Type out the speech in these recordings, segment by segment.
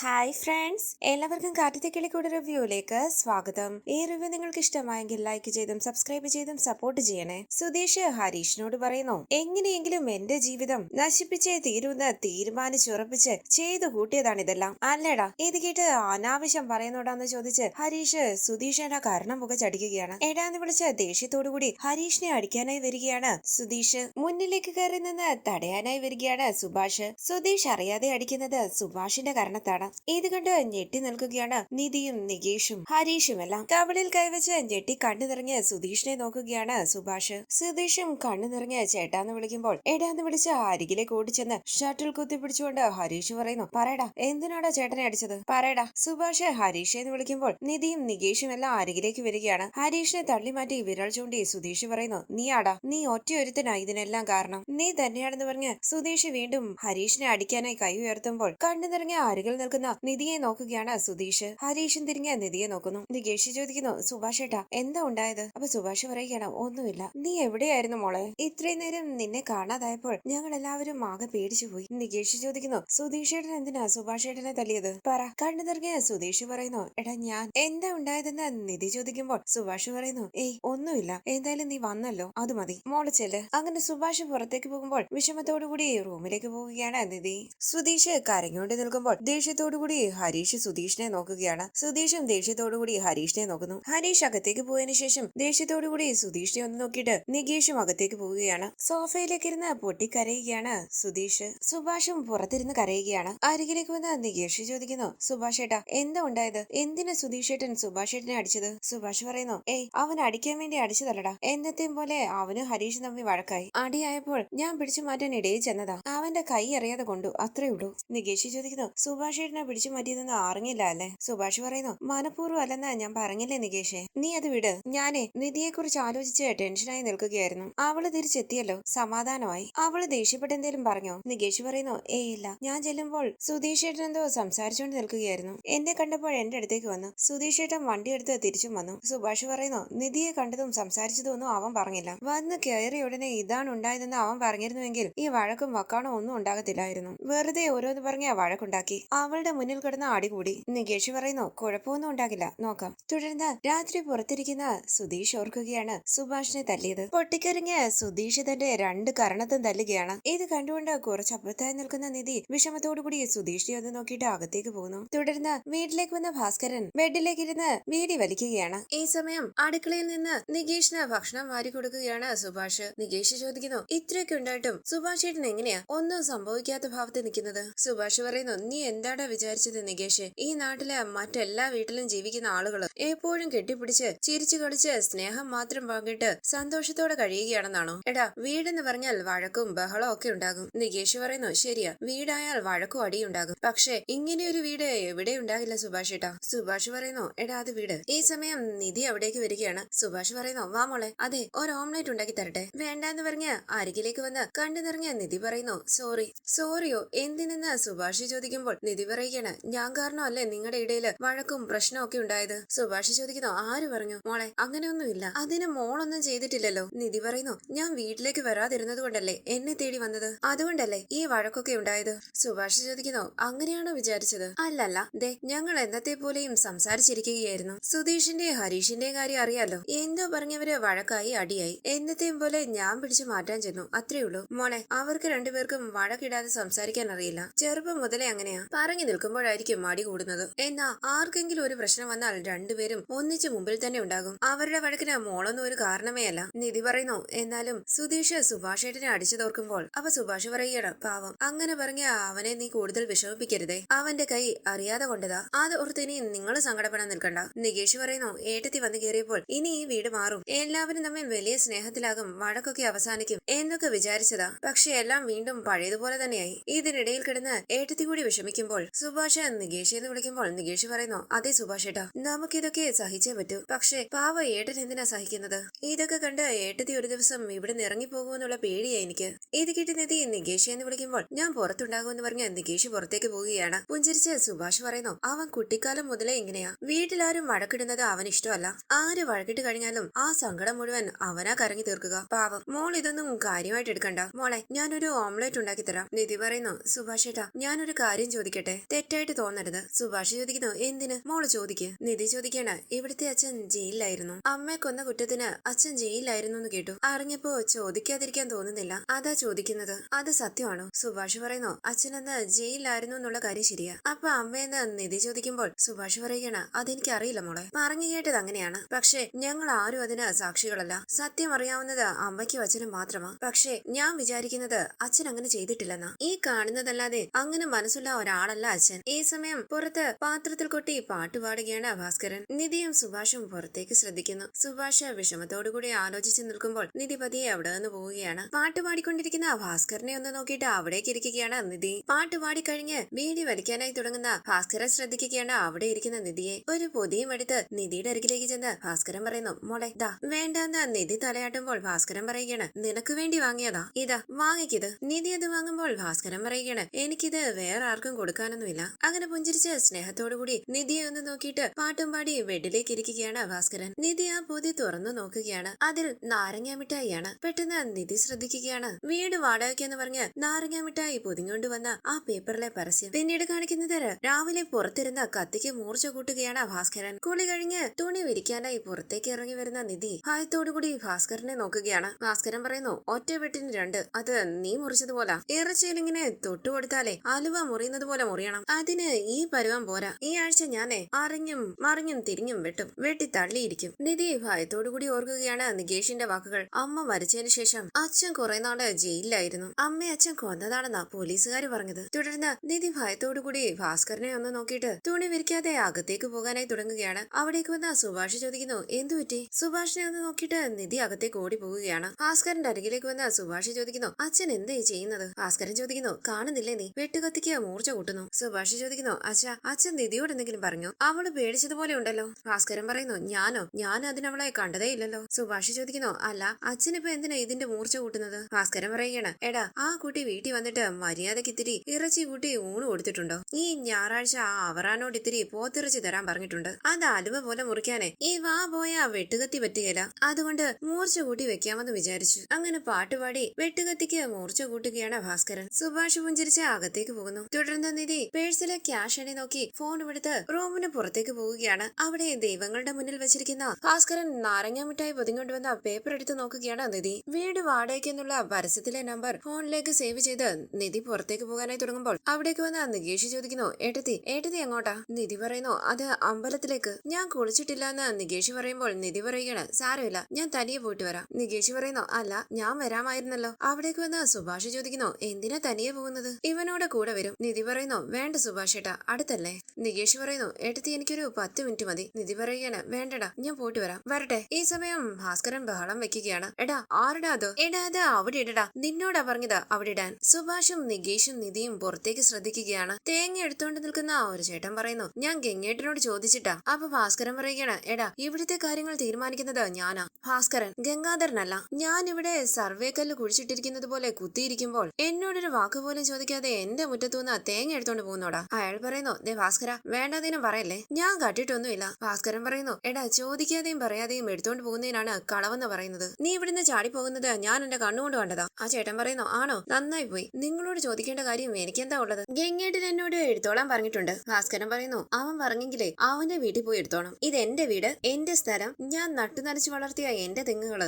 Hi friends എല്ലാവർക്കും കാറ്റത്തെ കിളിക്കൂടെ റിവ്യൂയിലേക്ക് സ്വാഗതം. ഈ റിവ്യൂ നിങ്ങൾക്ക് ഇഷ്ടമായെങ്കിൽ ലൈക്ക് ചെയ്തും സബ്സ്ക്രൈബ് ചെയ്തും സപ്പോർട്ട് ചെയ്യണേ. സുധീഷ് ഹരീഷിനോട് പറയുന്നു എങ്ങനെയെങ്കിലും എന്റെ ജീവിതം നശിപ്പിച്ചേ തീരുന്ന് തീരുമാനിച്ചുറപ്പിച്ച് ചെയ്തു കൂട്ടിയതാണ് ഇതെല്ലാം. അല്ലേടാ ഇത് കേട്ട് അനാവശ്യം പറയുന്നോടാന്ന് ചോദിച്ച് ഹരീഷ് സുധീഷിന്റെ കരണം പുകച്ചടിക്കുകയാണ് എടാന്ന് വിളിച്ച് ദേഷ്യത്തോടുകൂടി ഹരീഷിനെ അടിക്കാനായി വരികയാണ് സുധീഷ്. മുന്നിലേക്ക് കയറി നിന്ന് തടയാനായി വരികയാണ് സുഭാഷ്. സുധീഷ് അറിയാതെ അടിക്കുന്നത് സുഭാഷിന്റെ കാരണത്താണ്. ഇത് കണ്ട് ഞെട്ടി നിൽക്കുകയാണ് നിധിയും നികേഷും ഹരീഷും എല്ലാം. കവളിൽ കൈവച്ച് ഞെട്ടി കണ്ണു നിറഞ്ഞ് സുധീഷിനെ നോക്കുകയാണ് സുഭാഷ്. സുധീഷും കണ്ണു നിറഞ്ഞ് ചേട്ടാന്ന് വിളിക്കുമ്പോൾ എടാന്ന് വിളിച്ച് അരികിലേക്ക് ഓടിച്ചെന്ന് ഷട്ടിൽ കുത്തി പിടിച്ചുകൊണ്ട് ഹരീഷ് പറയുന്നു പറയടാ എന്തിനാടാ ചേട്ടനെ അടിച്ചത്? പറയടാ. സുഭാഷ് ഹരീഷ് എന്ന് വിളിക്കുമ്പോൾ നിധിയും നികേഷും എല്ലാം അരികിലേക്ക് വരികയാണ്. ഹരീഷിനെ തള്ളി മാറ്റി വിരൽ ചൂണ്ടി സുധീഷ് പറയുന്നു നീ ആടാ നീ ഒറ്റയൊരുത്തനാ ഇതിനെല്ലാം കാരണം. നീ തന്നെയാണെന്ന് പറഞ്ഞ് സുധീഷ് വീണ്ടും ഹരീഷിനെ അടിക്കാനായി കൈ ഉയർത്തുമ്പോൾ കണ്ണു നിറഞ്ഞ അരികിൽ നിൽക്കുന്ന നിധിയെ നോക്കുകയാണ് സുധീഷ്. ഹരീഷും തിരിഞ്ഞ് നിധിയെ നോക്കുന്നു. നികേഷ് ചോദിക്കുന്നു സുഭാഷ് ഏട്ടാ എന്താ ഉണ്ടായത്? അപ്പൊ സുഭാഷ് പറയുകയാണ് ഒന്നുമില്ല. നീ എവിടെയായിരുന്നു മോളെ? ഇത്രയും നേരം നിന്നെ കാണാതായപ്പോൾ ഞങ്ങൾ എല്ലാവരും ആകെ പേടിച്ചു പോയി. നികേഷ് ചോദിക്കുന്നു സുധീഷ് ഏട്ടൻ എന്തിനാ സുഭാഷ് തല്ലിയത്? പറ. കണ്ണു നിറഞ്ഞ സുധീഷ് പറയുന്നു എടാ ഞാൻ എന്താ ഉണ്ടായതെന്ന് നിധി ചോദിക്കുമ്പോൾ സുഭാഷ് പറയുന്നു ഏയ് ഒന്നുമില്ല. എന്തായാലും നീ വന്നല്ലോ. അത് മതി. മോളെ ചെല്ല്. അങ്ങനെ സുഭാഷ് പുറത്തേക്ക് പോകുമ്പോൾ വിഷമത്തോടുകൂടി റൂമിലേക്ക് പോവുകയാണ് നിധി. സുധീഷ് കരഞ്ഞുകൊണ്ട് നിൽക്കുമ്പോൾ ദേഷ്യത്തോടുകൂടി ഹരീഷ് സുധീഷിനെ നോക്കുകയാണ്. സുധീഷും ദേഷ്യത്തോടുകൂടി ഹരീഷിനെ നോക്കുന്നു. ഹരീഷ് അകത്തേക്ക് പോയതിനു ശേഷം ദേഷ്യത്തോടുകൂടി സുധീഷിനെ ഒന്ന് നോക്കിയിട്ട് നികേഷും അകത്തേക്ക് പോവുകയാണ്. സോഫയിലേക്ക് ഇരുന്ന് പൊട്ടിക്കരയുകയാണ് സുധീഷ്. സുഭാഷും പുറത്തിരുന്ന് കരയുകയാണ്. അരികിലേക്ക് വന്ന് നികേഷ് ചോദിക്കുന്നു സുഭാഷ് ഏട്ടാ എന്താ ഉണ്ടായത്? എന്തിനാ സുധീഷ് ഏട്ടൻ സുഭാഷ് ഏട്ടനെ അടിച്ചത്? സുഭാഷ് പറയുന്നു ഏയ് അവൻ അടിക്കാൻ വേണ്ടി അടിച്ചതല്ലടാ. എന്നത്തെയും പോലെ അവന് ഹരീഷ് തമ്മി വഴക്കായി. അടിയായപ്പോൾ ഞാൻ പിടിച്ചു മാറ്റാൻ ഇടയിൽ ചെന്നതാ. അവന്റെ കൈ അറിയാതെ കൊണ്ടു അത്രേ ഉള്ളൂ. നികേഷ് ചോദിക്കുന്നു സുഭാഷ് ഏട്ടനെ പിടിച്ചു മാറ്റിയതെന്ന് അറിഞ്ഞില്ല അല്ലേ? സുഭാഷ് പറയുന്നു മനഃപൂർവം അല്ലെന്നാ ഞാൻ പറഞ്ഞില്ലേ നികേഷേ? നീ അത് വിട്. ഞാനേ നിധിയെ കുറിച്ച് ആലോചിച്ച് ടെൻഷനായി നിൽക്കുകയായിരുന്നു. അവൾ തിരിച്ചെത്തിയല്ലോ. സമാധാനമായി. അവൾ ദേഷ്യപ്പെട്ട് എന്തേലും പറഞ്ഞോ? നികേഷ് പറയുന്നു ഏയ് ഇല്ല. ഞാൻ ചെല്ലുമ്പോൾ സുധീഷ് ചേട്ടൻ എന്തോ സംസാരിച്ചുകൊണ്ട് നിൽക്കുകയായിരുന്നു. എന്നെ കണ്ടപ്പോൾ എന്റെ അടുത്തേക്ക് വന്നു. സുധീഷ് ചേട്ടൻ വണ്ടി എടുത്ത് തിരിച്ചും വന്നു. സുഭാഷ് പറയുന്നു നിധിയെ കണ്ടതും സംസാരിച്ചതും ഒന്നും അവൻ പറഞ്ഞില്ല. വന്ന് കയറിയ ഉടനെ ഇതാണ് ഉണ്ടായതെന്ന് അവൻ പറഞ്ഞിരുന്നുവെങ്കിൽ ഈ വഴക്കും വക്കാണോ ഒന്നും ഉണ്ടാകത്തില്ലായിരുന്നു. വെറുതെ ഓരോന്ന് പറഞ്ഞ വഴക്കുണ്ടാക്കി. അവളുടെ മുന്നിൽ കിടന്ന ആടികൂടി നികേഷ് പറയുന്നു കുഴപ്പമൊന്നും ഉണ്ടാകില്ല. നോക്കാം. തുടർന്ന് രാത്രി പുറത്തിരിക്കുന്ന സുധീഷ് ഓർക്കുകയാണ് സുഭാഷിനെ തല്ലിയത്. പൊട്ടിക്കരഞ്ഞ് സുധീഷ് തന്റെ രണ്ട് കരണത്തും തല്ലുകയാണ്. ഇത് കണ്ടുകൊണ്ട് കുറച്ച് അപ്പുറത്തായി നിൽക്കുന്ന നിധി വിഷമത്തോടുകൂടി സുധീഷിനെ ഒന്ന് നോക്കിയിട്ട് അകത്തേക്ക് പോകുന്നു. തുടർന്ന് വീട്ടിലേക്ക് വന്ന ഭാസ്കരൻ ബെഡിലേക്ക് ഇരുന്ന് വീടി വലിക്കുകയാണ്. ഈ സമയം അടുക്കളയിൽ നിന്ന് നികേഷിന് ഭക്ഷണം വാരി കൊടുക്കുകയാണ് സുഭാഷ്. നികേഷ് ചോദിക്കുന്നു ഇത്രയൊക്കെ ഉണ്ടായിട്ടും സുഭാഷ് ചേട്ടൻ എങ്ങനെയാ? ഒന്നും സംഭവിക്കാത്ത ഭാവത്തിൽ നിൽക്കുന്നത്. സുഭാഷ് പറയുന്നു നീ എന്താടാ വിചാരിച്ചത് നികേഷ്? ഈ നാട്ടിലെ മറ്റെല്ലാ വീട്ടിലും ജീവിക്കുന്ന ആളുകൾ എപ്പോഴും കെട്ടിപ്പിടിച്ച് ചിരിച്ചു കളിച്ച് സ്നേഹം മാത്രം പങ്കിട്ട് സന്തോഷത്തോടെ കഴിയുകയാണെന്നാണോ? എടാ വീടെന്ന് പറഞ്ഞാൽ വഴക്കും ബഹളവും ഒക്കെ ഉണ്ടാകും. നികേഷ് പറയുന്നു ശരിയാ വീടായാൽ വഴക്കും അടിയുണ്ടാകും പക്ഷേ ഇങ്ങനെ ഒരു വീട് എവിടെ ഉണ്ടാകില്ല സുഭാഷ് ഏട്ടാ? സുഭാഷ് പറയുന്നു എടാ അത് വീട്. ഈ സമയം നിധി അവിടേക്ക് വരികയാണ്. സുഭാഷ് പറയുന്നു വാ മോളെ അതെ ഒരു ഓംലെറ്റ് ഉണ്ടാക്കി തരട്ടെ. വേണ്ടാന്ന് പറഞ്ഞ് അരികിലേക്ക് വന്ന് കണ്ടു നിറഞ്ഞ നിധി പറയുന്നു സോറി. സോറിയോ? എന്തിനെന്ന്? സുഭാഷ് ചോദിക്കുമ്പോൾ നിധി പറയുകയാണ്. ഞാൻ കാരണമല്ലേ നിങ്ങളുടെ ഇടയിൽ വഴക്കും പ്രശ്നവും ഒക്കെ ഉണ്ടായത്? സുഭാഷ് ചോദിക്കുന്നു. ആര് പറഞ്ഞു? മോളെ അങ്ങനെയൊന്നുമില്ല. അതിന് മോളൊന്നും ചെയ്തിട്ടില്ലല്ലോ. നിധി പറയുന്നു ഞാൻ വീട്ടിലേക്ക് വരാതിരുന്നത് കൊണ്ടല്ലേ എന്നെ തേടി വന്നത്? അതുകൊണ്ടല്ലേ ഈ വഴക്കൊക്കെ ഉണ്ടായത്? സുഭാഷ് ചോദിക്കുന്നു അങ്ങനെയാണോ വിചാരിച്ചത്? അല്ലല്ല. ദേ ഞങ്ങൾ എന്നത്തെ പോലെയും സംസാരിച്ചിരിക്കുകയായിരുന്നു. സുധീഷിന്റെ ഹരീഷിന്റെ കാര്യം അറിയാലോ. എന്തോ പറഞ്ഞവര് വഴക്കായി അടിയായി. എന്നത്തെയും പോലെ ഞാൻ പിടിച്ചു മാറ്റാൻ ചെന്നു. അത്രേ ഉള്ളൂ. മോളെ അവർക്ക് രണ്ടുപേർക്കും വഴക്കിടാതെ സംസാരിക്കാൻ അറിയില്ല. ചെറുപ്പം മുതലേ അങ്ങനെയാ. പറഞ്ഞു നിൽക്കുമ്പോഴായിരിക്കും മടി കൂടുന്നത്. എന്നാ ആർക്കെങ്കിലും ഒരു പ്രശ്നം വന്നാൽ രണ്ടുപേരും ഒന്നിച്ച് മുമ്പിൽ തന്നെ ഉണ്ടാകും. അവരുടെ വഴക്കിന് മോളൊന്നും ഒരു കാരണമേ അല്ല. നിധി പറയുന്നു എന്നാലും സുധീഷ് സുഭാഷേട്ടനെ അടിച്ചതോർക്കുമ്പോൾ അപ്പൊ സുഭാഷ് പറയുകയാണ് പാവം അങ്ങനെ പറഞ്ഞ അവനെ നീ കൂടുതൽ വിഷമിപ്പിക്കരുതേ. അവന്റെ കൈ അറിയാതെ കൊണ്ടതാ. അത് ഓർത്ത് ഇനി നിങ്ങൾ സങ്കടപ്പെടാൻ നിൽക്കണ്ട. നികേഷ് പറയുന്നു ഏട്ടത്തി വന്നു കയറിയപ്പോൾ ഇനി ഈ വീട് മാറും. എല്ലാവരും തമ്മിൽ വലിയ സ്നേഹത്തിലാകും വഴക്കൊക്കെ അവസാനിക്കും എന്നൊക്കെ വിചാരിച്ചതാ. പക്ഷെ എല്ലാം വീണ്ടും പഴയതുപോലെ തന്നെയായി. ഇതിനിടയിൽ കിടന്ന് ഏട്ടത്തി കൂടി വിഷമിക്കുമ്പോൾ സുഭാഷ് നികേഷ് എന്ന് വിളിക്കുമ്പോൾ നികേഷ് പറയുന്നു അതെ സുഭാഷ് ഏട്ടാ നമുക്കിതൊക്കെ സഹിച്ചേ പറ്റൂ. പക്ഷേ പാവ ഏട്ടൻ എന്തിനാ സഹിക്കുന്നത്? ഇതൊക്കെ കണ്ട് ഏട്ടത്തി ഒരു ദിവസം ഇവിടെ നിന്ന് ഇറങ്ങിപ്പോകുമെന്നുള്ള പേടിയാ എനിക്ക്. ഇത് കിട്ടി നിധി നികേഷ് എന്ന് വിളിക്കുമ്പോൾ ഞാൻ പുറത്തുണ്ടാകുമെന്ന് പറഞ്ഞ് നികേഷ് പുറത്തേക്ക് പോവുകയാണ്. പുഞ്ചിരിച്ച് സുഭാഷ് പറയുന്നു അവൻ കുട്ടിക്കാലം മുതലേ ഇങ്ങനെയാ. വീട്ടിലാരും വഴക്കിടുന്നത് അവൻ ഇഷ്ടമല്ല. ആര് വഴക്കിട്ട് കഴിഞ്ഞാലും ആ സങ്കടം മുഴുവൻ അവനാ കറങ്ങി തീർക്കുക. പാവം മോൾ ഇതൊന്നും കാര്യമായിട്ട് എടുക്കണ്ട. മോളെ ഞാനൊരു ഓംലെറ്റ് ഉണ്ടാക്കി തരാം. നിധി പറയുന്നു സുഭാഷേട്ടാ ഞാനൊരു കാര്യം ചോദിക്കട്ടെ? തെറ്റായിട്ട് തോന്നരുത്. സുഭാഷ് ചോദിക്കുന്നു എന്തിന്? മോൾ ചോദിക്ക് നിധി ചോദിക്കേണ്ട. ഇവിടുത്തെ അച്ഛൻ ജയിലിലായിരുന്നു. അമ്മയെ കൊന്ന കുറ്റത്തിന് അച്ഛൻ ജയിലിലായിരുന്നു എന്ന് കേട്ടു. അറിഞ്ഞപ്പോ ചോദിക്കാതിരിക്കാൻ തോന്നുന്നില്ല. അതാ ചോദിക്കുന്നത്. അത് സത്യമാണോ? സുഭാഷ് പറയുന്നു അച്ഛനെന്ന് ജയിലിലായിരുന്നു എന്നുള്ള കാര്യം ശരിയാ. അപ്പൊ അമ്മയെന്ന് നിധി ചോദിക്കുമ്പോൾ സുഭാഷ് പറയുകയാണ് അതെനിക്ക് അറിയില്ല മോളെ. പറഞ്ഞു കേട്ടത് അങ്ങനെയാണ്. പക്ഷേ ഞങ്ങൾ ആരും അതിന് സാക്ഷികളല്ല. സത്യം അറിയാവുന്നത് അമ്മയ്ക്കും അച്ഛനും മാത്രമാ. പക്ഷേ ഞാൻ വിചാരിക്കുന്നത് അച്ഛൻ അങ്ങനെ ചെയ്തിട്ടില്ലെന്നാ. ഈ കാണുന്നതല്ലാതെ അങ്ങനെ മനസ്സുള്ള ഒരാളല്ല അച്ഛൻ. ഈ സമയം പുറത്ത് പാത്രത്തിൽ കൊട്ടി പാട്ടുപാടുകയാണ് ഭാസ്കരൻ. നിധിയും സുഭാഷും പുറത്തേക്ക് ശ്രദ്ധിക്കുന്നു. സുഭാഷ് വിഷമത്തോടുകൂടി ആലോചിച്ച് നിൽക്കുമ്പോൾ നിധി പതിയെ അവിടെ നിന്ന് പോവുകയാണ്. പാട്ടുപാടിക്കൊണ്ടിരിക്കുന്ന ഭാസ്കരനെ ഒന്ന് നോക്കിയിട്ട് അവിടേക്ക് ഇരിക്കുകയാണ് നിധി. പാട്ട് കഴിഞ്ഞ് ബീഡി വലിക്കാനായി തുടങ്ങുന്ന ഭാസ്കരൻ ശ്രദ്ധിക്കുകയാണ് അവിടെ ഇരിക്കുന്ന നിധിയെ. ഒരു പൊതിയും എടുത്ത് നിധിയുടെ അരികിലേക്ക് ചെന്ന് ഭാസ്കരൻ പറയുന്നു മോളെ ദാ വേണ്ടെന്ന് നിധി തലയാട്ടുമ്പോൾ ഭാസ്കരൻ പറയുകയാണ് നിനക്ക് വേണ്ടി വാങ്ങിയതാ. ഇതാ വാങ്ങിക്കത് നിധി അത് വാങ്ങുമ്പോൾ ഭാസ്കരൻ പറയുകയാണ് എനിക്കിത് വേറെ ആർക്കും കൊടുക്കാനൊന്നുമില്ല അങ്ങനെ പുഞ്ചിരിച്ച് സ്നേഹത്തോടു കൂടി നിധിയെ ഒന്ന് നോക്കിയിട്ട് പാട്ടും പാടി ബെഡിലേക്ക് ഇരിക്കുകയാണ് ഭാസ്കരൻ. നിധി ആ പൊതി തുറന്നു നോക്കുകയാണ്. അതിൽ നാരങ്ങ മിഠായിയാണ്. പെട്ടെന്ന് നിധി ശ്രദ്ധിക്കുകയാണ്. വീട് വാടകയ്ക്കെന്ന് പറഞ്ഞ് നാരങ്ങ മിഠായി പൊതിഞ്ഞുകൊണ്ട് വന്ന ആ പേപ്പറിലെ പരസ്യം. പിന്നീട് കാണിക്കുന്നത് രാവിലെ പുറത്തിരുന്ന കത്തിക്ക് മൂർച്ച കൂട്ടുകയാണ് ഭാസ്കരൻ. കുളി കഴിഞ്ഞ് തുണി വിരിക്കാനായി പുറത്തേക്ക് ഇറങ്ങി വരുന്ന നിധി ഭയത്തോടുകൂടി ഭാസ്കരനെ നോക്കുകയാണ്. ഭാസ്കരൻ പറയുന്നു ഒറ്റ വെട്ടിന് രണ്ട്. അത് നീ മുറിച്ചതുപോലെ. ഇറച്ചിയിൽ ഇങ്ങനെ തൊട്ടുകൊടുത്താലേ അലുവ മുറിയുന്നത് പോലെ മുറിയണം അതിന് ഈ പരുവം പോരാ. ഈ ആഴ്ച ഞാനേ അറിഞ്ഞും മറിഞ്ഞും തിരിഞ്ഞും വെട്ടും വെട്ടി തള്ളിയിരിക്കും നിധി ഭയത്തോടുകൂടി ഓർക്കുകയാണ് നികേഷിന്റെ വാക്കുകൾ. അമ്മ മരിച്ചതിന് ശേഷം അച്ഛൻ കുറെ നാൾ ജയിലിലായിരുന്നു. അമ്മയെ അച്ഛൻ കൊന്നതാണെന്നാ പോലീസുകാർ പറഞ്ഞത്. തുടർന്ന് നിധി ഭയത്തോടുകൂടി ഭാസ്കരനെ ഒന്ന് നോക്കിയിട്ട് തുണി വിരിക്കാതെ അകത്തേക്ക് പോകാനായി തുടങ്ങുകയാണ്. അവിടേക്ക് വന്ന സുഭാഷ് ചോദിക്കുന്നു എന്തു പറ്റി? സുഭാഷിനെ ഒന്ന് നോക്കിയിട്ട് നിധി അകത്തേക്ക് ഓടി പോവുകയാണ് ഭാസ്കരന്റെ അരികിലേക്ക് വന്ന സുഭാഷ് ചോദിക്കുന്നു അച്ഛൻ എന്തേ ചെയ്യുന്നത്? ഭാസ്കരൻ ചോദിക്കുന്നു കാണുന്നില്ലേ നീ? വെട്ടുകത്തിക്ക് മൂർച്ച കൂട്ടുന്നു. സുഭാഷ് ചോദിക്കുന്നു അച്ഛാ അച്ഛൻ നിധിയോട് എന്തെങ്കിലും പറഞ്ഞു? അവൾ പേടിച്ചതുപോലെ ഉണ്ടല്ലോ. ഭാസ്കരൻ പറയുന്നു ഞാനോ? ഞാൻ അതിനവളെ കണ്ടതേ ഇല്ലല്ലോ. സുഭാഷ് ചോദിക്കുന്നു അല്ല അച്ഛനിപ്പോ എന്തിനാ ഇതിന്റെ മൂർച്ച കൂട്ടുന്നത്? ഭാസ്കരൻ പറയുകയാണ് എടാ ആ കുട്ടി വീട്ടിൽ വന്നിട്ട് മര്യാദയ്ക്ക് ഇത്തിരി ഇറച്ചി കൂട്ടി ഊണ് കൊടുത്തിട്ടുണ്ടോ? ഈ ഞായറാഴ്ച ആ അവറാനോട് ഇത്തിരി പോത്തിറച്ചി തരാൻ പറഞ്ഞിട്ടുണ്ട്. അത് അലുവ പോലെ മുറിക്കാനേ. ഈ വാ പോയ വെട്ടുകത്തി പറ്റുകയില്ല അതുകൊണ്ട് മൂർച്ച കൂട്ടി വെക്കാമെന്ന് വിചാരിച്ചു. അങ്ങനെ പാട്ടുപാടി വെട്ടുകത്തിക്ക് മൂർച്ച കൂട്ടുകയാണ് ഭാസ്കരൻ. സുഭാഷ് പുഞ്ചിരിച്ച് അകത്തേക്ക് പോകുന്നു. തുടർന്ന് നിധി പേഴ്സിലെ ക്യാഷ് എണ്ണി നോക്കി ഫോൺ എടുത്ത് റൂമിന് പുറത്തേക്ക് പോവുകയാണ്. അവിടെ ദൈവങ്ങളുടെ മുന്നിൽ വെച്ചിരിക്കുന്ന ഭാസ്കരൻ നാരങ്ങ മിഠായി പൊതിഞ്ഞുകൊണ്ടുവന്ന പേപ്പർ എടുത്ത് നോക്കുകയാണ് നിധി. വീട് വാടകയ്ക്ക് എന്നുള്ള പരസ്യത്തിലെ നമ്പർ ഫോണിലേക്ക് സേവ് ചെയ്ത് നിധി പുറത്തേക്ക് പോകാനായി തുടങ്ങുമ്പോൾ അവിടേക്ക് വന്ന നികേഷ് ചോദിക്കുന്നു ഏട്ടത്തി ഏട്ടത്തി എങ്ങോട്ടാ? നിധി പറയുന്നു അത് അമ്പലത്തിലേക്ക്. ഞാൻ കുളിച്ചിട്ടില്ല എന്ന് നികേഷ് പറയുമ്പോൾ നിധി പറയുകയാണ് സാരമില്ല ഞാൻ തനിയെ പോയിട്ട് വരാം. നികേഷ് പറയുന്നു അല്ല ഞാൻ വരാമായിരുന്നല്ലോ. അവിടേക്ക് വന്ന സുഭാഷ് ചോദിക്കുന്നു എന്തിനാ തനിയെ പോകുന്നത്? ഇവനോട് കൂടെ വരും. നിധി പറയുന്നു വേണ്ട സുഭാഷ് ഏട്ടാ അടുത്തല്ലേ? നികേഷ് പറയുന്നു ഏട്ടത്തി എനിക്കൊരു പത്ത് മിനിറ്റ് മതി. നിധി പറയുകയാണ് വേണ്ടടാ ഞാൻ പോയിട്ട് വരാം. വരട്ടെ. ഈ സമയം ഭാസ്കരൻ ബഹളം വെക്കുകയാണ്. എടാ ആരുടെ അത്? എടാ അത് അവിടെ ഇടടാ. നിന്നോടാ പറഞ്ഞത് അവിടെ ഇടാൻ. സുഭാഷും നികേഷും നിധിയും പുറത്തേക്ക് ശ്രദ്ധിക്കുകയാണ്. തേങ്ങ എടുത്തോണ്ട് നിൽക്കുന്ന ഒരു ചേട്ടൻ പറയുന്നു ഞാൻ ഗംഗേട്ടനോട് ചോദിച്ചിട്ടാ. അപ്പൊ ഭാസ്കരൻ പറയുകയാണ് എടാ ഇവിടുത്തെ കാര്യങ്ങൾ തീരുമാനിക്കുന്നത് ഞാനാ. ഭാസ്കരൻ ഗംഗാധരനല്ല ഞാൻ ഇവിടെ സർവേ കല്ല് കുഴിച്ചിട്ടിരിക്കുന്നത് പോലെ കുത്തിയിരിക്കുമ്പോൾ എന്നോടൊരു വാക്കുപോലും ചോദിക്കാതെ എന്റെ മുറ്റത്തുനിന്ന് തേങ്ങ എടുത്തോണ്ട് പോകുന്നോടാ അയാൾ പറയുന്നു ദേ ഭാസ്കര വേണ്ടതിനും പറയല്ലേ? ഞാൻ കട്ടിട്ടൊന്നുമില്ല ഭാസ്കരൻ പറയുന്നു എടാ ചോദിക്കാതെയും പറയാതെയും എടുത്തോണ്ട് പോകുന്നതിനാണ് കളവെന്ന് പറയുന്നത്. നീ ഇവിടുന്ന് ചാടി പോകുന്നത് ഞാൻ എന്റെ കണ്ണുകൊണ്ട് കണ്ടതാ. ആ ചേട്ടൻ പറയുന്നു ആണോ? നന്നായി പോയി. നിങ്ങളോട് ചോദിക്കേണ്ട കാര്യം എനിക്കെന്താ ഉള്ളത്? ഗംഗേട്ടൻ എന്നോട് എടുത്തോളാൻ പറഞ്ഞിട്ടുണ്ട്. ഭാസ്കരൻ പറയുന്നു അവൻ പറഞ്ഞെങ്കിലേ അവന്റെ വീട്ടിൽ പോയി എടുത്തോണം. ഇത് എന്റെ വീട് എന്റെ സ്ഥലം. ഞാൻ നട്ടു നനച്ചു വളർത്തിയ എന്റെ തെങ്ങുകൾ.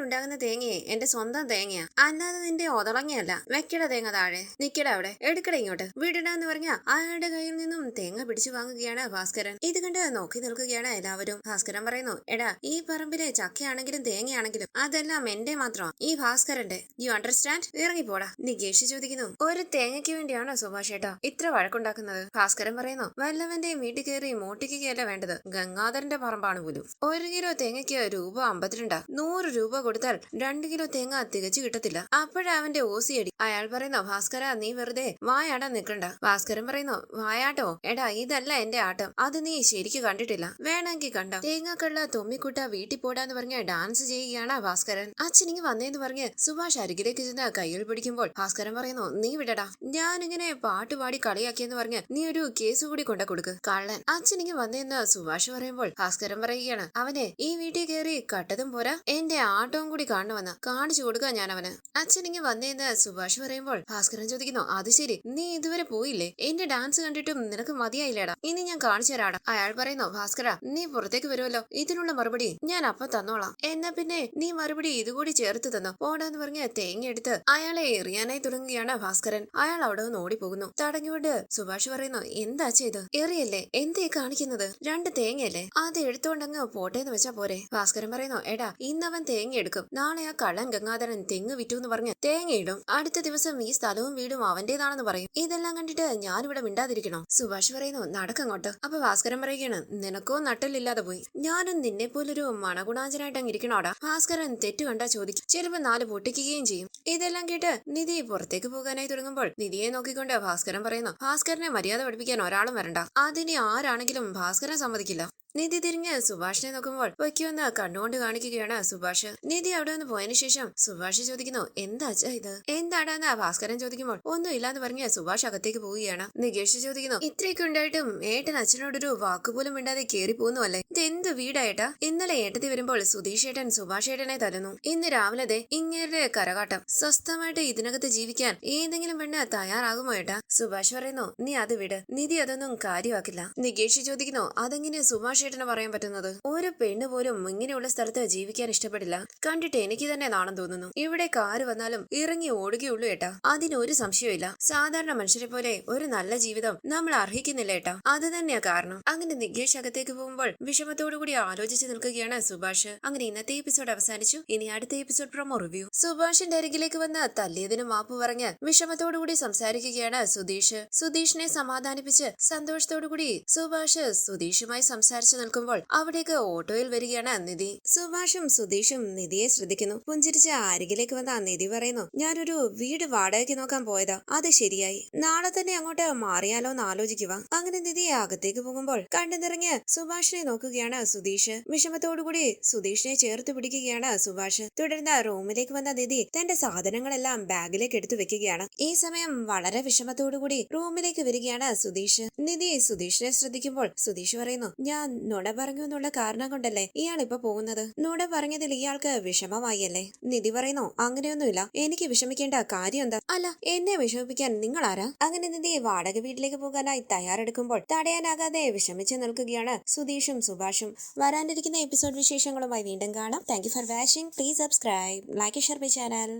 ഉണ്ടാകുന്ന തേങ്ങയെ എന്റെ സ്വന്തം തേങ്ങയാ. അല്ലാതെ നിന്റെ ഒതളങ്ങയല്ല വെക്കട തേങ്ങ താഴെ. നിക്കട അവിടെ. എടുക്കട ഇങ്ങോട്ട്. വീടിടാന്ന് പറഞ്ഞ അയാളുടെ കയ്യിൽ നിന്നും തേങ്ങ പിടിച്ചു വാങ്ങുകയാണ് ഭാസ്കരൻ. ഇത് കണ്ട് നോക്കി നിൽക്കുകയാണ് എല്ലാവരും. ഭാസ്കരൻ പറയുന്നു എടാ ഈ പറമ്പിലെ ചക്കയാണെങ്കിലും തേങ്ങയാണെങ്കിലും അതെല്ലാം എന്റെ മാത്രം ഈ ഭാസ്കരന്റെ യു അണ്ടർസ്റ്റാൻഡ് ഇറങ്ങി ഇറങ്ങിപ്പോടാ. നികേഷ് ചോദിക്കുന്നു ഒരു തേങ്ങയ്ക്ക് വേണ്ടിയാണോ സുഭാഷ് ഏട്ടാ ഇത്ര വഴക്കുണ്ടാക്കുന്നത്? ഭാസ്കരൻ പറയുന്നു വല്ലവന്റെയും വീട്ടിൽ കയറി മോട്ടിക്കുകയല്ല വേണ്ടത്? ഗംഗാധരന്റെ പറമ്പാണ് പോലും. ഒരു കിലോ തേങ്ങയ്ക്ക് രൂപ അമ്പത്തിരണ്ടാ. നൂറ് രൂപ കൊടുത്താൽ രണ്ട് കിലോ തേങ്ങ തികച്ചു കിട്ടത്തില്ല. അപ്പോഴവന്റെ ഓസിയടി. അയാൾ പറയുന്നു ഭാസ്കര നീ വെറുതെ വായാടാൻ നിൽക്കണ്ട. ഭാസ്കരൻ പറയുന്നു വായാട്ടോ എടാ ഇതല്ല എന്റെ ആട്ടം. അത് നീ ശരിക്ക് കണ്ടിട്ടില്ല. വേണമെങ്കിൽ കണ്ട. തേങ്ങാക്കള്ള തൊമ്മിക്കുട്ട വീട്ടിൽ പോടാന്ന് പറഞ്ഞ് ഡാൻസ് ചെയ്യുകയാണ് ഭാസ്കരൻ. അച്ഛനിങ്ങ് വന്നേന്ന് പറഞ്ഞ് സുഭാഷ് അരികിലേക്ക് ചെന്ന് കയ്യിൽ പിടിക്കുമ്പോൾ ഭാസ്കരൻ പറയുന്നു നീ വിടടാ. ഞാനിങ്ങനെ പാട്ട് പാടി കളിയാക്കിയെന്ന് പറഞ്ഞ് നീ ഒരു കേസ് കൂടി കൊണ്ട കൊടുക്ക് കള്ളൻ. അച്ഛനിങ്ങ് വന്നേന്ന് സുഭാഷ് പറയുമ്പോൾ ഭാസ്കരൻ പറയുകയാണ് അവനെ ഈ വീട്ടിൽ കയറി കട്ടതും പോരാ. എന്റെ ആട്ടവും കൂടി കാണണമെന്ന്. കാണിച്ചു കൊടുക്കുക ഞാൻ അവന് അച്ഛനിങ്ങ് വന്നേന്ന് സുഭാഷ് പറയുമ്പോൾ ഭാസ്കരൻ ചോദിക്കുന്നു അത് ശരി. നീ ഇതുവരെ പോയില്ലേ പോയില്ലേ എന്റെ ഡാൻസ് കണ്ടിട്ടും നിനക്ക് മതിയായില്ലേടാ? ഇനി ഞാൻ കാണിച്ചു തരാടാ. അയാൾ പറയുന്നു ഭാസ്കര നീ പുറത്തേക്ക് വരുമല്ലോ. ഇതിനുള്ള മറുപടി ഞാൻ അപ്പൊ തന്നോളാം. എന്നാ പിന്നെ നീ മറുപടി ഇതുകൂടി ചേർത്ത് തന്നു? പോടാന്ന് പറഞ്ഞ് തേങ്ങ എടുത്ത് അയാളെ എറിയാനായി തുടങ്ങുകയാണ് ഭാസ്കരൻ. അയാൾ അവിടെ നിന്ന് ഓടിപ്പോകുന്നു. തടഞ്ഞുകൊണ്ട് സുഭാഷ് പറയുന്നു എന്താ ചെയ്ത് എറിയല്ലേ? എന്തേ കാണിക്കുന്നത്? രണ്ട് തേങ്ങയല്ലേ? അത് എടുത്തോണ്ടങ്ങ് പോട്ടേന്ന് വെച്ചാ പോരെ. ഭാസ്കരൻ പറയുന്നു എടാ ഇന്നവൻ തേങ്ങ എടുക്കും. നാളെ ആ കള്ളൻ ഗംഗാധരൻ തെങ്ങ് വിറ്റു എന്ന് പറഞ്ഞ് തേങ്ങയിടും അടുത്ത ദിവസം ഈ സ്ഥലവും വീടും അവന്റേതാണെന്ന് പറയും. ഇതെല്ലാം കണ്ടിട്ട് ഞാനിവിടെ മിണ്ടാതിരിക്കണോ? സുഭാഷ് പറയുന്നു നടക്കങ്ങോട്ട്. അപ്പൊ ഭാസ്കരൻ പറയുകയാണ് നിനക്കോ നട്ടലില്ലാതെ പോയി? ഞാനും നിന്നെ പോലൊരു മണഗുണാഞ്ചനായിട്ട് അങ്ങ് ഇരിക്കണോടാ? ഭാസ്കരൻ തെറ്റു കണ്ടാ ചോദിക്കും. ചിലപ്പോ നാല് പൊട്ടിക്കുകയും ചെയ്യും. ഇതെല്ലാം കേട്ട് നിധി പുറത്തേക്ക് പോകാനായി തുടങ്ങുമ്പോൾ നിധിയെ നോക്കിക്കൊണ്ട് ഭാസ്കരൻ പറയുന്നു ഭാസ്കരനെ മര്യാദ പഠിപ്പിക്കാൻ ഒരാളും വരണ്ട. അതിനെ ആരാണെങ്കിലും ഭാസ്കരൻ സമ്മതിക്കില്ല. നിധി തിരിഞ്ഞ് സുഭാഷിനെ നോക്കുമ്പോൾ പൊയ്ക്കുവെന്ന് കണ്ണുകൊണ്ട് കാണിക്കുകയാണ് സുഭാഷ്. നിധി അവിടെ നിന്ന് പോയതിനു ശേഷം സുഭാഷ് ചോദിക്കുന്നു എന്താ ഇത്? എന്താണെന്ന് ഭാസ്കരൻ ചോദിക്കുമ്പോൾ ഒന്നും ഇല്ലാന്ന് പറഞ്ഞ് സുഭാഷ് അകത്തേക്ക് പോവുകയാണ്. നികേഷ് ചോദിക്കുന്നു ഇത്രയൊക്കെ ഉണ്ടായിട്ടും ഏട്ടൻ അച്ഛനോടൊരു വാക്കുപോലും മിണ്ടാതെ കേറി പോകുന്നു അല്ലേ ഇത് എന്ത് വീടായിട്ടാ ഇന്നലെ ഏട്ടത്തി വരുമ്പോൾ സുധീഷ് ഏട്ടൻ സുഭാഷ് ഏട്ടനെ തരുന്നു ഇന്ന് രാവിലെ ഇങ്ങനെ കരകാട്ടം. സ്വസ്ഥമായിട്ട് ഇതിനകത്ത് ജീവിക്കാൻ ഏതെങ്കിലും പെണ്ണ് തയ്യാറാകുമോ ഏട്ടാ? സുഭാഷ് പറയുന്നു നീ അത് വിട്. നിധി അതൊന്നും കാര്യമാക്കില്ല. നികേഷ് ചോദിക്കുന്നു അതെങ്ങനെ സുഭാഷ് ഏട്ടന് പറയാൻ പറ്റുന്നത്? ഒരു പെണ്ണ് പോലും ഇങ്ങനെയുള്ള സ്ഥലത്ത് ജീവിക്കാൻ ഇഷ്ടപ്പെടില്ല. കണ്ടിട്ട് എനിക്ക് തന്നെ നാണം തോന്നുന്നു. ഇവിടെ കാറ് വന്നാലും ഇറങ്ങി ഓടുകയുള്ളൂ ഏട്ടാ. അതിനൊരു സംശയമില്ല സാധാരണ മനുഷ്യരെ പോലെ ഒരു നല്ല ജീവിതം നമ്മൾ അർഹിക്കുന്നില്ല ഏട്ടാ. അത് തന്നെയാ കാരണം. അങ്ങനെ നികേഷ് അകത്തേക്ക് പോകുമ്പോൾ വിഷമത്തോടു കൂടി ആലോചിച്ച് നിൽക്കുകയാണ് സുഭാഷ്. അങ്ങനെ ഇന്നത്തെ എപ്പിസോഡ് അവസാനിച്ചു. ഇനി അടുത്ത എപ്പിസോഡ് പ്രൊമോ റിവ്യൂ സുഭാഷിന്റെ അരികിലേക്ക് വന്ന് തല്ലിയതിന് മാപ്പ് പറഞ്ഞ് വിഷമത്തോടു കൂടി സംസാരിക്കുകയാണ് സുധീഷ്. സുധീഷിനെ സമാധാനിപ്പിച്ച് സന്തോഷത്തോടു കൂടി സുഭാഷ് സുധീഷുമായി സംസാരിച്ചു. നിൽക്കുമ്പോൾ അവിടേക്ക് ഓട്ടോയിൽ വരികയാണ് നിധി. സുഭാഷും സുധീഷും നിധിയെ ശ്രദ്ധിക്കുന്നു. പുഞ്ചിരിച്ച് അരികിലേക്ക് വന്ന നിധി പറയുന്നു ഞാനൊരു വീട് വാടകയ്ക്ക് നോക്കാൻ പോയതാ. അത് ശരിയായി. നാളെ തന്നെ അങ്ങോട്ട് മാറിയാലോ എന്ന് ആലോചിക്കുക. അങ്ങനെ നിധി അകത്തേക്ക് പോകുമ്പോൾ കണ്ടു നിറഞ്ഞ് സുഭാഷിനെ നോക്കുകയാണ് സുധീഷ്. വിഷമത്തോടുകൂടി സുധീഷിനെ ചേർത്ത് പിടിക്കുകയാണ് സുഭാഷ്. തുടർന്ന് റൂമിലേക്ക് വന്ന നിധി തന്റെ സാധനങ്ങളെല്ലാം ബാഗിലേക്ക് എടുത്തു വെക്കുകയാണ്. ഈ സമയം വളരെ വിഷമത്തോടുകൂടി റൂമിലേക്ക് വരികയാണ് സുധീഷ്. നിധി സുധീഷിനെ ശ്രദ്ധിക്കുമ്പോൾ സുധീഷ് പറയുന്നു ഞാൻ നുണ പറഞ്ഞു എന്നുള്ള കാരണം കൊണ്ടല്ലേ ഇയാൾ ഇപ്പൊ പോകുന്നത്? നുണ പറഞ്ഞതിൽ ഇയാൾക്ക് വിഷമമായി അല്ലേ നിധി പറയുന്നോ? അങ്ങനെയൊന്നുമില്ല. എനിക്ക് വിഷമിക്കേണ്ട കാര്യം എന്താ അല്ല എന്നെ വിഷമിപ്പിക്കാൻ നിങ്ങൾ ആരാ അങ്ങനെ നിധി വാടക വീട്ടിലേക്ക് പോകാനായി തയ്യാറെടുക്കുമ്പോൾ തടയാനാകാതെ വിഷമിച്ച് നിൽക്കുകയാണ് സുധീഷും സുഭാഷും. വരാനിരിക്കുന്ന എപ്പിസോഡ് വിശേഷങ്ങളുമായി വീണ്ടും കാണാം. Thank for watching please subscribe like share my channel